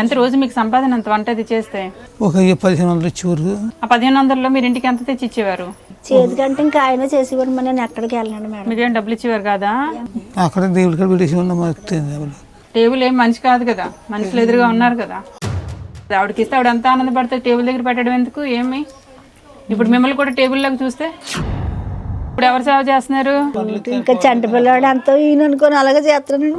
ఎంత రోజు మీకు సంపాదన ఎంత వంట అది చేస్తే? ఒక పదిహేను వందలు ఇచ్చేవారు. ఆ పదిహేను వందల్లో మీరు ఇంటికి ఎంత తెచ్చి ఇచ్చేవారు? చేతికంటే ఇంకా ఆయన చేసేవారు మరి నేను ఎక్కడికి వెళ్ళండి మేడం. మీరేం డబ్బులు ఇచ్చేవారు కదా? అక్కడ దేవుడి కాడ పెట్టేసి ఉన్నాం మాకు. టేబుల్ ఏం మంచి కాదు కదా మనుషులు ఎదురుగా ఉన్నారు కదా. ఆవిడకి ఇస్తే ఆవిడ అంత ఆనందపడితే టేబుల్ దగ్గర పెట్టడం ఎందుకు ఏమి? ఇప్పుడు మిమ్మల్ని కూడా టేబుల్ లాగా చూస్తే? ఇప్పుడు ఎవరు సేవ చేస్తున్నారు? ఇంకా చంట పిల్లవాడు అంతా ఈయన అనుకొని అలాగే చేస్తున్నాను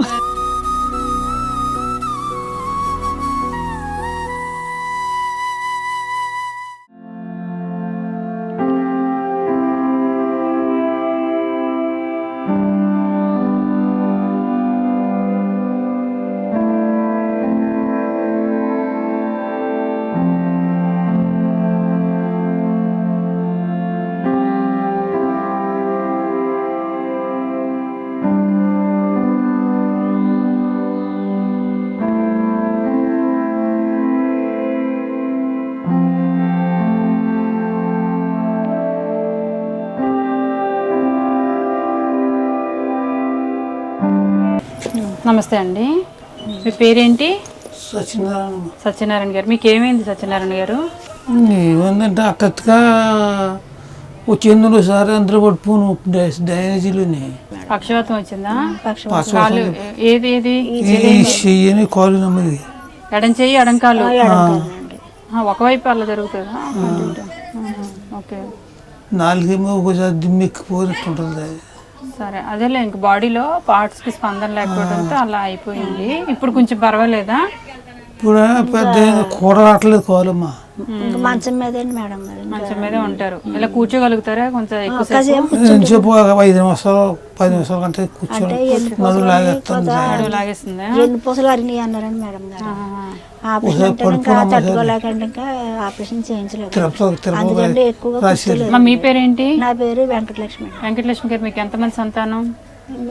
నమస్తే అండి. మీ పేరేంటి? సత్యనారాయణ. సత్యనారాయణ గారు. మీకు ఏమైంది సత్యనారాయణ గారు? ఏముందంటే అక్కగా వచ్చింది సార్ అందరూ పడిపోను డ్రైనేజీలోని పక్షవాతం వచ్చిందా? పక్షవాతం. కాలు ఏది ఏది? ఈ చెయ్యని కాలు నమ్మది. ఎడం చెయ్యి ఎడం కాలు. ఒకవైపు అలా జరుగుతుందా? ఓకే. నాలుగేమో ఒకసారి దిమ్మెక్కిపోయినట్టు ఉంటుంది సరే అదేలే ఇంక బాడీలో పార్ట్స్కి స్పందన లేకపోవడంతో అలా అయిపోయింది. ఇప్పుడు కొంచెం పర్వాలేదా? ఇప్పుడు పెద్ద కూడ రావట్లేదు కాలమ్మా. ఇంకా మంచం మీదండి మేడం మంచం మీదే ఉంటారు. ఇలా కూర్చోగలుగుతారా? కొంచెం ఎక్కువ ఐదు నిమిషాలు పది నిమిషాలు అడుగు లాగేస్తుందా? ఎన్ని పూసలు అరినాయి అన్నారండి మేడం గారు. అంటే మీ పేరేంటి? నా పేరు వెంకటలక్ష్మి వెంకటలక్ష్మి గారు మీకు ఎంతమంది సంతానం?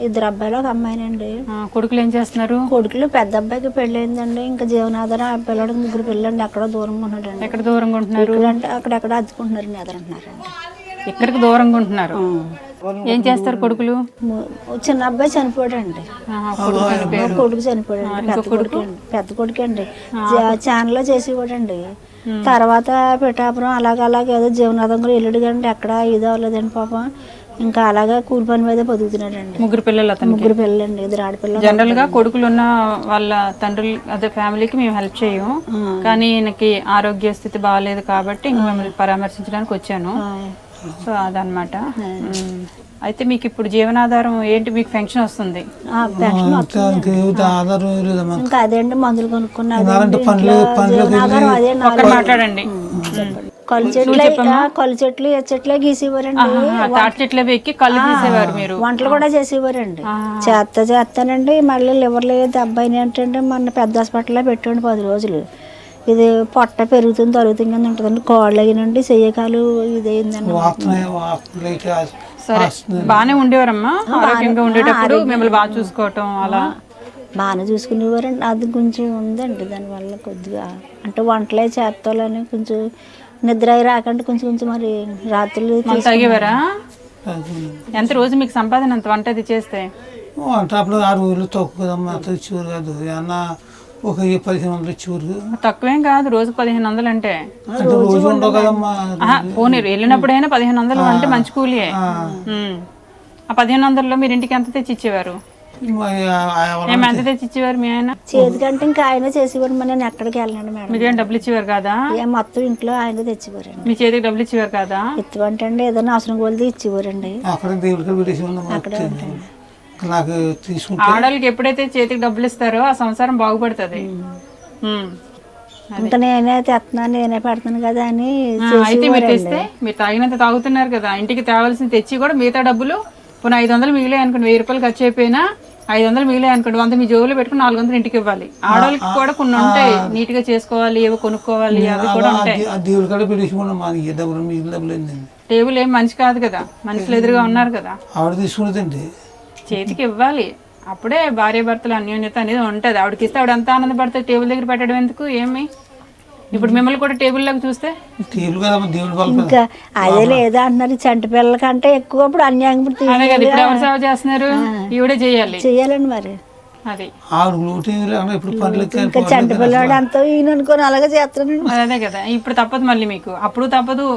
ఇద్దరు అబ్బాయిలు ఒక అమ్మాయినండి. ఆ, కొడుకులు ఏం చేస్తున్నారు? కొడుకులు పెద్ద అబ్బాయికి పెళ్ళయిందండి ఇంకా జీవనాధారం ఆ పిల్లడు ముగ్గురు పిల్లండి. అక్కడ దూరంగా ఉన్నాడండి ఎక్కడ దూరంగా ఉంటున్నారు? ఇక్కడంటే అక్కడెక్కడ అద్దుకుంటున్నారు ఎదురంటున్నారండి ఎక్కడికి దూరంగా ఉంటున్నారు? ఏం చేస్తారు కొడుకులు? చిన్న అబ్బాయి చనిపోయాడండి. కొడుకు చనిపోయాడండి. పెద్ద కొడుకు? అండి. పెద్ద కొడుకు అండి. ఛానల్లో చేసేవాడండి. తర్వాత పిఠాపురం అలాగ అలాగ ఏదో జీవనాథం కూడా వెళ్ళాడు కండి ఎక్కడ ఇది అవ్వలేదండి పాపం. ఇంకా అలాగా కూలి పని మీదే బతుకుతున్నాడండి. ముగ్గురు పిల్లలు అతనికి. ముగ్గురు పిల్లలండి ఇద్దరు ఆడపిల్లలు. జనరల్గా కొడుకులు ఉన్న వాళ్ళ తండ్రులు అదే ఫ్యామిలీకి మేము హెల్ప్ చేయం కానీ ఈయనకి ఆరోగ్య స్థితి బాగాలేదు కాబట్టి ఇంక మిమ్మల్ని పరామర్శించడానికి వచ్చాను. సో అదనమాట. అయితే మీకు ఇప్పుడు జీవనాధారం ఏంటి? మీకు పెన్షన్ వస్తుంది. మందులు పనులు అదే ఒక్కటి మాట్లాడండి. కళ్ళు చెట్లు కళ్ళు చెట్లు ఏ చెట్లే గీసేవారండి. ఆ, తాటి చెట్లు అవి ఎక్కి కళ్ళు తీసేవారు మీరు. వంటలు కూడా చేసేవారండి. చేస్తా చేస్తానండి మళ్ళీ లివర్ లేదు. అబ్బాయిని ఏంటంటే మొన్న పెద్ద హాస్పిటల్లో పెట్టండి పది రోజులు. ఇది పొట్ట పెరుగుతుంది తరుగుతుంది కింద ఉంటుందండి. కాళ్ళు అయినండి చెయ్యకాలు ఇది అయిందండి వాసన వాసన లైట్ సరే బాగానే ఉండేవారమ్మా? ఆరోగ్యంగా ఉండేటప్పుడు మిమ్మల్ని బాగా చూసుకోవటం అలా. బాగానే చూసుకునేవారండి. అది కొంచెం ఉందండి దానివల్ల కొద్దిగా. అంటే వంటలే చేస్తాలని కొంచెం నిద్ర అయి రాకంటే కొంచెం కొంచెం మరి రాత్రులు తాగేవారా ఎంత రోజు మీకు సంపాదన ఎంత వంట అది చేస్తే? అంటే అప్పుడు ఆరు ఊళ్ళు తక్కువ కదమ్మా అంత ఇచ్చేవారు కాదు. అన్న ఒక పదిహేను వందలు ఇచ్చేవారు తక్కువేం కాదు రోజు పదిహేను వందలు అంటే. రోజు ఉండవు కదమ్మా. పోనీ వెళ్ళినప్పుడైనా పదిహేను వందలు అంటే మంచి కూలియే. ఆ. పదిహేను వందల్లో మీరు ఇంటికి ఎంత తెచ్చి ఇచ్చేవారు ఏం ఎంత తెచ్చి ఇచ్చేవారు మీ ఆయన? చేతికంటే ఇంకా ఆయన చేసేవారు మరి నేను ఎక్కడికి వెళ్ళండి మేడం. మీకేం డబ్బులు ఇచ్చేవారు కదా? ఏ మొత్తం ఇంట్లో ఆయన తెచ్చేవారండి మీ చేతికి డబ్బులు ఇచ్చేవారు కదా? ఎత్తువంటే అండి ఏదైనా అవసరం కొలిది ఇచ్చేవారండి. అక్కడ. నాకు తీసుకుంటే ఆడవాళ్ళకి ఎప్పుడైతే చేతికి డబ్బులు ఇస్తారో ఆ సంసారం బాగుపడుతుంది. ఇంకా నేనే తెస్తున్నాను నేనే పెడతాను కదా అని అయితే మీరు తెస్తే మీరు తాగినంత తాగుతున్నారు కదా. ఇంటికి తేవాల్సింది తెచ్చి కూడా మిగతా డబ్బులు పోనీ ఐదు వందలు మిగిలే అనుకోండి వెయ్యి రూపాయలు ఖర్చు అయిపోయినా ఐదు వందలు మిగిలే అనుకోండి వంద మీ జోబులో పెట్టుకుని నాలుగు వందలు ఇంటికి ఇవ్వాలి. ఆడవాళ్ళకి కూడా కొన్ని ఉంటాయి నీట్గా చేసుకోవాలి ఏవో కొనుక్కోవాలి అవి కూడా ఉంటాయి. దేవుడి కాడ మాకు ఏ డబ్బులు టేబుల్ ఏం మంచి కాదు కదా మనుషులు ఎదురుగా ఉన్నారు కదా. ఆవిడ తీసుకున్నదండి. చేతికి ఇవ్వాలి. అప్పుడే భార్య భర్తల అన్యోన్యత అనేది ఉంటుంది. ఆవిడకి ఇస్తే ఆవిడ అంత ఆనందపడితే టేబుల్ దగ్గర పెట్టడం ఎందుకు ఏమి? ఇప్పుడు మిమ్మల్ని కూడా టేబుల్ లాగా చూస్తే? దేవుడి ఇంకా అదే లేదా అంటున్నారు ఈ చంటి పిల్లల కంటే ఎక్కువ ఇప్పుడు అన్యాయం ఇప్పుడు ఎవరు సేవ చేస్తున్నారు? ఈవిడే చేయాలి. చెయ్యాలండి మరి. అది. ఇప్పుడు ఇంకా చంటి పిల్లాడు అంతా ఈయన అనుకొని అలాగే అదే కదా ఇప్పుడు తప్పదు మళ్ళీ మీకు. అప్పుడు తప్పదు.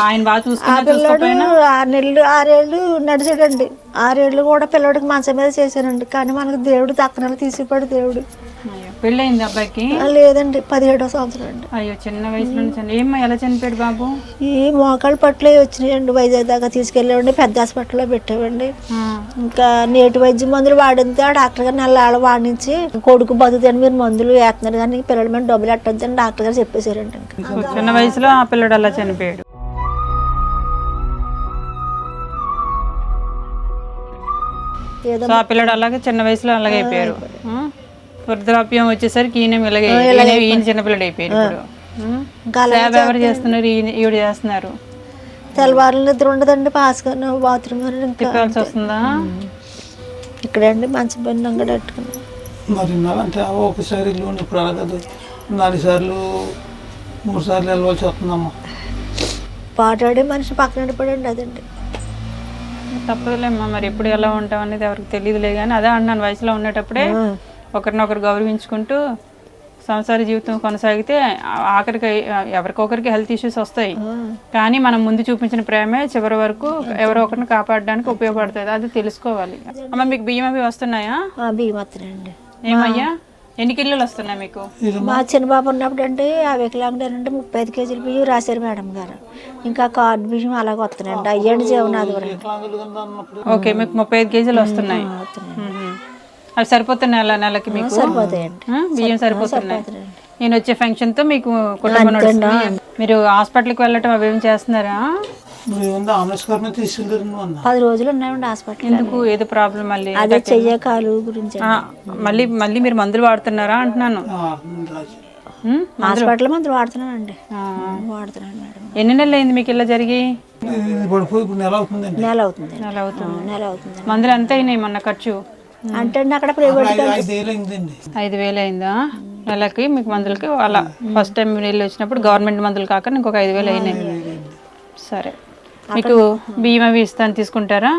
ఆయన బాగా చూసుకున్నా పిల్లాడు చూసుకోకపోయినా. ఆరు నెలలు ఆరేళ్ళు నడిచాడండి. ఆరేళ్ళు కూడా పిల్లడికి మంచం మీద చేశానండి కానీ మనకు దేవుడు తక్కన తీసిపోయాడు దేవుడు. పెళ్ళయింది అబ్బాయికి? లేదండి పదిహేడో సంవత్సరం అండి. అయ్యో చిన్న వయసులో చని ఏమ్మా ఎలా చనిపోయాడు బాబు? ఈ మోకాళ్ళ పట్ల వచ్చినాయండి వైజాగ్ దాకా తీసుకెళ్ళామండి పెద్ద హాస్పిటల్లో పెట్టామండి ఆ, ఇంకా నేటి వైద్య మందులు వాడితే ఆ డాక్టర్ గారు నెల ఆడ వాడించి కొడుకు బతుకుతాను మీరు మందులు వేస్తున్నారు కానీ పిల్లల మీద డబ్బులు ఎట్టొద్దని డాక్టర్ గారు చెప్పేశారండి చిన్న వయసులో ఆ పిల్లడు అలా చనిపోయాడు. ఆ పిల్లడు అలాగే చిన్న వయసులో అలాగే అయిపోయారు? వృద్ధాప్యం వచ్చేసరికి ఈయన ఇలాగే ఈయన చిన్నపిల్లడు ఇప్పుడు. సేవ ఎవరు చేస్తున్నారు? ఈయన ఈవిడ చేస్తున్నారు. తెల్లవారులు నిద్ర ఉండదండి పాస్గా బాత్రూమ్ తిప్పాల్సి వస్తుందా? ఇక్కడండి మంచి పని అంగడి పెట్టుకుని మరి అంటే ఒకసారి లోన్ ఇప్పుడు అలా కదా. నాలుగు సార్లు మూడు సార్లు వెళ్ళవలసి వస్తుందమ్మా. పాటాడే మనిషి పక్కన పడండి అదండి. తప్పదులేమ్మా మరి ఎప్పుడు ఎలా ఉంటాం అనేది ఎవరికి తెలియదులే కానీ అదే అన్నాను వయసులో ఉండేటప్పుడే ఒకరినొకరు గౌరవించుకుంటూ సంసార జీవితం కొనసాగితే ఆఖరికి ఎవరికొకరికి హెల్త్ ఇష్యూస్ వస్తాయి. కానీ మనం ముందు చూపించిన ప్రేమే చివరి వరకు ఎవరో ఒకరిని కాపాడడానికి ఉపయోగపడుతుంది. అది తెలుసుకోవాలి. అమ్మ మీకు బియ్యం అవి వస్తున్నాయా? బియ్యం వస్తున్నాయండి. ఏమయ్యా? ఎన్ని కిలోలు వస్తున్నాయి మీకు? మా చిన్న బాబు ఉన్నప్పుడు అంటే ఆ వికలాంగుడు అంటే ముప్పై ఐదు కేజీల బియ్యం రాశారు మేడం గారు. ఇంకా కార్డు బియ్యం అలాగే వస్తున్నాయండి. అయ్యండి అన్నప్పుడు ఓకే మీకు ముప్పై ఐదు కేజీలు వస్తున్నాయి. అవి సరిపోతున్నాయి నెల నెలకి మీకు? సరిపోతాయండి? బియ్యం సరిపోతున్నాయి. నేను వచ్చే ఫంక్షన్తో మీకు కుటుంబం మీరు హాస్పిటల్కి వెళ్ళటం అవి ఏం చేస్తున్నారా? పది రోజులు ఉన్నాయండి హాస్పిటల్ ఎందుకు? ఏదో ప్రాబ్లం మళ్ళీ? అదే చెయ్య కాలు గురించి ఆ, మళ్ళీ మళ్ళీ మీరు మందులు వాడుతున్నారా అంటున్నాను? హాస్పిటల్ మందులు వాడుతున్నానండి. ఆ. వాడుతున్నాను మేడం. ఎన్ని నెలలు అయింది మీకు ఇలా జరిగి? నెల అవుతుంది నెల అవుతుంది. నెల అవుతుంది మందులు ఎంత అయినాయి మొన్న ఖర్చు? అంటే అక్కడ ఐదు వేలు అయిందా? నెలకి మీకు మందులకి అలా ఫస్ట్ టైం వెళ్ళి వచ్చినప్పుడు గవర్నమెంట్ మందులు కాక ఇంకొక ఐదు వేలు అయినాయి. సరే. మీకు బియ్యం అవి ఇస్తాను తీసుకుంటారా?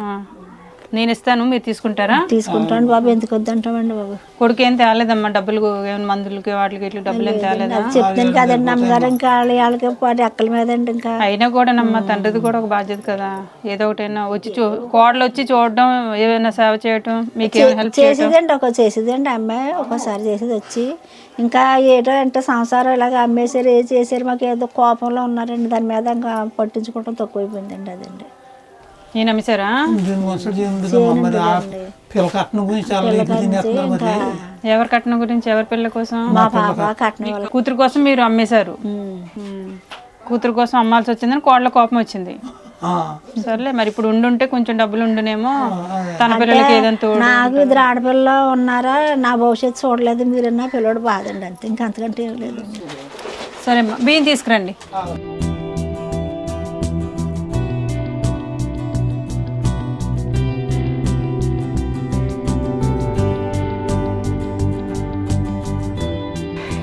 ఆ. నేను ఇస్తాను మీరు తీసుకుంటారా? తీసుకుంటాను బాబు ఎందుకు వద్దంటామండి బాబు? కొడుకు ఏం తేలేదమ్మా డబ్బులు ఏమైనా మందులకి వాటికి ఇట్లా డబ్బులు ఏం తేలేదా? చెప్తాను కదండి అమ్మగారు ఇంకా వాళ్ళ వాళ్ళకి పాటు ఎక్కల మీద అండి ఇంకా. అయినా కూడా నమ్మ తండ్రిది కూడా ఒక బాధ్యత కదా. ఏదో ఒకటైనా వచ్చి చూ కోడలు వచ్చి చూడడం ఏమైనా సేవ చేయటం మీకు హెల్ప్ చేయడం చేసేదండి ఒక చేసేదండి అమ్మాయి ఒకసారి చేసేది వచ్చి. ఇంకా ఏటో అంటే సంసారం ఇలాగ అమ్మేసారు ఏది చేశారు మాకు ఏదో కోపంలో ఉన్నారండి దాని మీద ఇంకా పట్టించుకోవడం తక్కువైపోయిందండి అదండి. నేను దీని మరి ఆ పిల్ల కట్నం గురించి చాలా ఇది తినేస్తున్నారు మరి ఎవరి కట్నం గురించి ఎవరి పిల్లల కోసం మా పాప కట్నం వాళ్ళ కూతురు కోసం మీరు అమ్మేశారు. కూతురు కోసం అమ్మాల్సి వచ్చిందని కోడల కోపం వచ్చింది ఆ, సర్లే మరి ఇప్పుడు ఉండుంటే కొంచెం డబ్బులు ఉండునేమో తన పిల్లలకి ఏదైనా తోడు నాకు ఇద్దరు ఆడపిల్ల ఉన్నారా నా భవిష్యత్తు చూడలేదు మీరన్నా పిల్లడు బాధండి అంతే ఇంకా అంతకంటే ఏం లేదండి సరే అమ్మా బియ్యం తీసుకురండి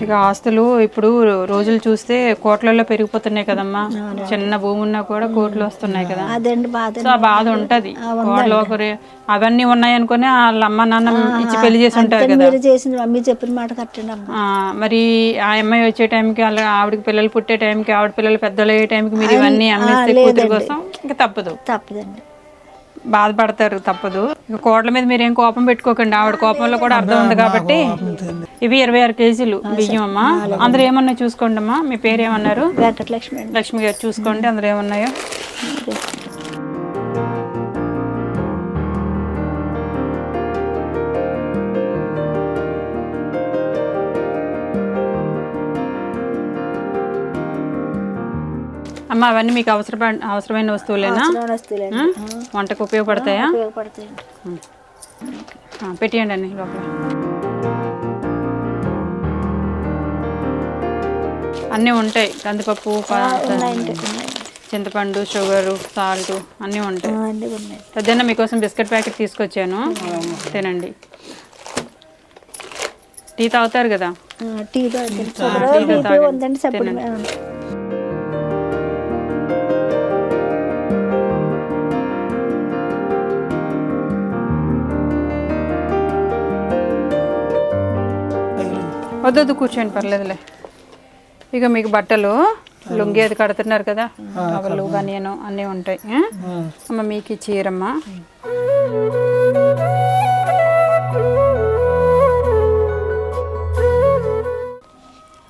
ఇక ఆస్తులు ఇప్పుడు రోజులు చూస్తే కోట్లలో పెరిగిపోతున్నాయి కదమ్మా. చిన్న భూమి ఉన్నా కూడా కోట్లు వస్తున్నాయి కదా. అదండి బాధ సో ఆ బాధ ఉంటది. కోట్లు ఒకరి అవన్నీ ఉన్నాయి అనుకుని వాళ్ళ అమ్మ నాన్న ఇచ్చి పెళ్ళి చేసి ఉంటారు కదా. మీరు చెప్పిన మాట ఆ, మరి ఆ అమ్మాయి వచ్చే టైంకి అలా ఆవిడకి పిల్లలు పుట్టే టైంకి ఆవిడ పిల్లలు పెద్దలు అయ్యే టైంకి మీరు ఇవన్నీ అమ్మేస్తే కూతురు కోసం ఇంకా తప్పదు. తప్పదండి. బాధపడతారు తప్పదు. కోట్ల మీద మీరు ఏం కోపం పెట్టుకోకండి. ఆవిడ కోపంలో కూడా అర్థం ఉంది కాబట్టి ఇవి ఇరవై ఆరు కేజీలు బియ్యం అమ్మా. అందరూ ఏమన్నా చూసుకోండి అమ్మా మీ పేరు ఏమన్నారు లక్ష్మి గారు చూసుకోండి. అందరూ ఏమన్నాయో? అమ్మ అవన్నీ మీకు అవసర అవసరమైన వస్తువులేనా? వంటకు ఉపయోగపడతాయా? ఉపయోగపడతాయండి. పెట్టేయండి అన్ని లోపల. అన్నీ ఉంటాయి. కందిపప్పు చింతపండు షుగరు సాల్ట్ అన్నీ ఉంటాయి. పెద్దన్న మీకోసం బిస్కెట్ ప్యాకెట్ తీసుకొచ్చాను. తినండి. టీ తాగుతారు కదా? టీ తాగండి వద్దొద్దు కూర్చోండి పర్లేదులే. ఇక మీకు బట్టలు లుంగి అది కడుతున్నారు కదా టవలు బనియను అన్నీ ఉంటాయి? అమ్మ మీకు ఈ చీరమ్మ.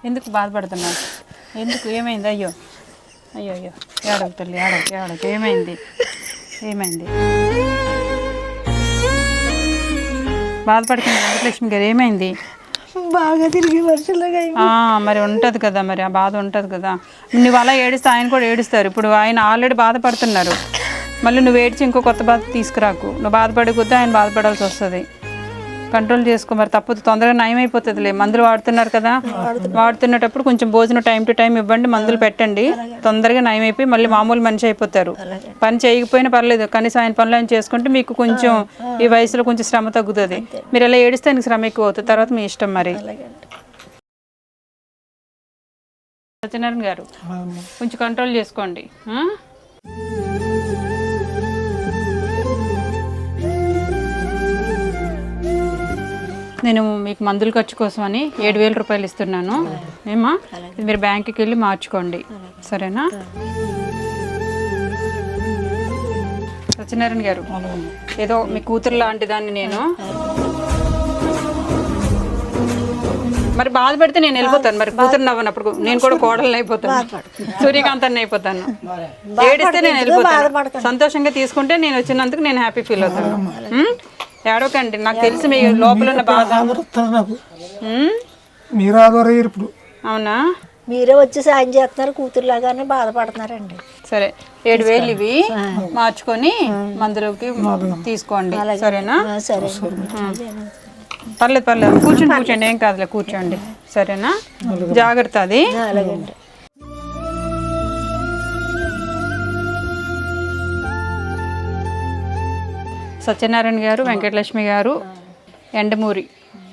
ఎందుకు బాధపడుతున్నావు ఎందుకు? ఏమైంది? అయ్యో. అయ్యో అయ్యో. ఏడవ తల్లి ఏడవ ఏడవ ఏమైంది? ఏమైంది? బాధపడుతుంది వెంకటలక్ష్మి గారు ఏమైంది? బాగా తిరిగి వర్షంలాగా మరి ఉంటుంది కదా మరి ఆ బాధ ఉంటుంది కదా. నువ్వు అలా ఏడిస్తే ఆయన కూడా ఏడుస్తారు. ఇప్పుడు ఆయన ఆల్రెడీ బాధపడుతున్నారు. మళ్ళీ నువ్వు ఏడ్చి ఇంకో కొత్త బాధ తీసుకురాకు. నువ్వు బాధపడే ఆయన బాధపడాల్సి వస్తుంది. కంట్రోల్ చేసుకో మరి తప్పదు తొందరగా నయం అయిపోతుందిలే మందులు వాడుతున్నారు కదా. వాడుతున్నప్పుడు కొంచెం భోజనం టైం టు టైం ఇవ్వండి మందులు పెట్టండి. తొందరగా నయం అయిపోయి మళ్ళీ మామూలు మనిషి అయిపోతారు. పని చేయకపోయినా పర్లేదు కనీసం ఆయన పనులు ఆయన చేసుకుంటే మీకు కొంచెం ఈ వయసులో కొంచెం శ్రమ తగ్గుతుంది. మీరు ఎలా ఏడిస్తే ఆయనకి శ్రమ ఎక్కువ అవుతుంది. తర్వాత మీ ఇష్టం మరి. సత్యనారాయణ గారు కొంచెం కంట్రోల్ చేసుకోండి. నేను మీకు మందుల ఖర్చు కోసమని ఏడు వేల రూపాయలు ఇస్తున్నాను. ఏమా? మీరు బ్యాంకుకి వెళ్ళి మార్చుకోండి. సరేనా? సత్యనారాయణ గారు ఏదో మీ కూతురు లాంటి దాన్ని నేను. మరి బాధ పెడితే నేను వెళ్ళిపోతాను. మరి కూతురు నవ్వనప్పుడు నేను కూడా కోడలు అయిపోతాను. సూర్యకాంతాన్ని అయిపోతాను. ఏడిస్తే నేను వెళ్ళిపోతాను. సంతోషంగా తీసుకుంటే నేను వచ్చినందుకు నేను హ్యాపీ ఫీల్ అవుతాను? ఏడవకండి నాకు తెలిసి మీ లోపల ఉన్న బాధ. నాకు? మీరు ఇప్పుడు. అవునా? మీరే వచ్చి సాయం చేస్తున్నారు కూతురులాగానే బాధపడుతున్నారండి. సరే ఏడు వేలు ఇవి మార్చుకొని మందులోకి తీసుకోండి సరేనా? ఆ, సరే. పర్లేదు పర్లేదు. కూర్చోండి కూర్చోండి ఏం కాదులే కూర్చోండి. సరేనా? జాగ్రత్త అది. అలాగండి. సత్యనారాయణ గారు వెంకటలక్ష్మి గారు ఎండమూరి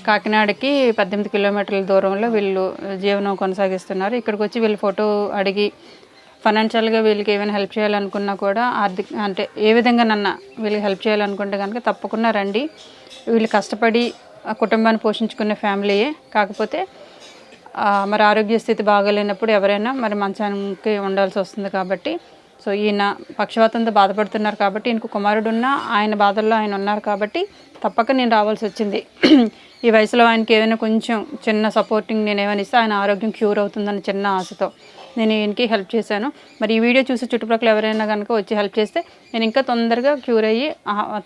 కాకినాడకి పద్దెనిమిది కిలోమీటర్ల దూరంలో వీళ్ళు జీవనం కొనసాగిస్తున్నారు. ఇక్కడికి వచ్చి వీళ్ళు ఫోటో అడిగి ఫైనాన్షియల్గా వీళ్ళకి ఏమైనా హెల్ప్ చేయాలనుకున్నా కూడా ఆర్థిక అంటే ఏ విధంగా నన్న వీళ్ళకి హెల్ప్ చేయాలనుకుంటే కనుక తప్పకుండా రండి. వీళ్ళు కష్టపడి ఆ కుటుంబాన్ని పోషించుకునే ఫ్యామిలీయే కాకపోతే మరి ఆరోగ్య స్థితి బాగాలేనప్పుడు ఎవరైనా మరి మంచానికి ఉండాల్సి వస్తుంది కాబట్టి సో ఈయన పక్షవాతంతో బాధపడుతున్నారు కాబట్టి ఈయనకు కుమారుడు ఉన్న ఆయన బాధల్లో ఆయన ఉన్నారు కాబట్టి తప్పక నేను రావాల్సి వచ్చింది. ఈ వయసులో ఆయనకి ఏదైనా కొంచెం చిన్న సపోర్టింగ్ నేను ఏమైనా ఇస్తే ఆయన ఆరోగ్యం క్యూర్ అవుతుందని చిన్న ఆశతో నేను ఈయనకి హెల్ప్ చేశాను. మరి ఈ వీడియో చూసి చుట్టుపక్కల ఎవరైనా కనుక వచ్చి హెల్ప్ చేస్తే నేను ఇంకా తొందరగా క్యూర్ అయ్యి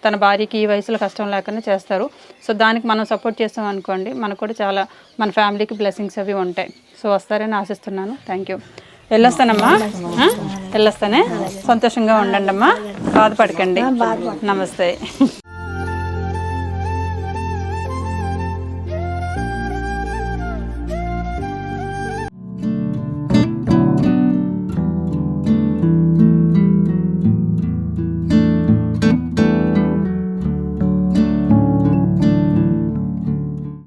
తన భార్యకి ఈ వయసులో కష్టం లేకుండా చేస్తారు. సో దానికి మనం సపోర్ట్ చేస్తాం అనుకోండి మనకు కూడా చాలా మన ఫ్యామిలీకి బ్లెస్సింగ్స్ అవి ఉంటాయి. సో వస్తారని ఆశిస్తున్నాను. థ్యాంక్ యూ వెళ్ళొస్తానమ్మా? వెళ్ళొస్తానే? సంతోషంగా ఉండండి అమ్మా బాధపడకండి. నమస్తే.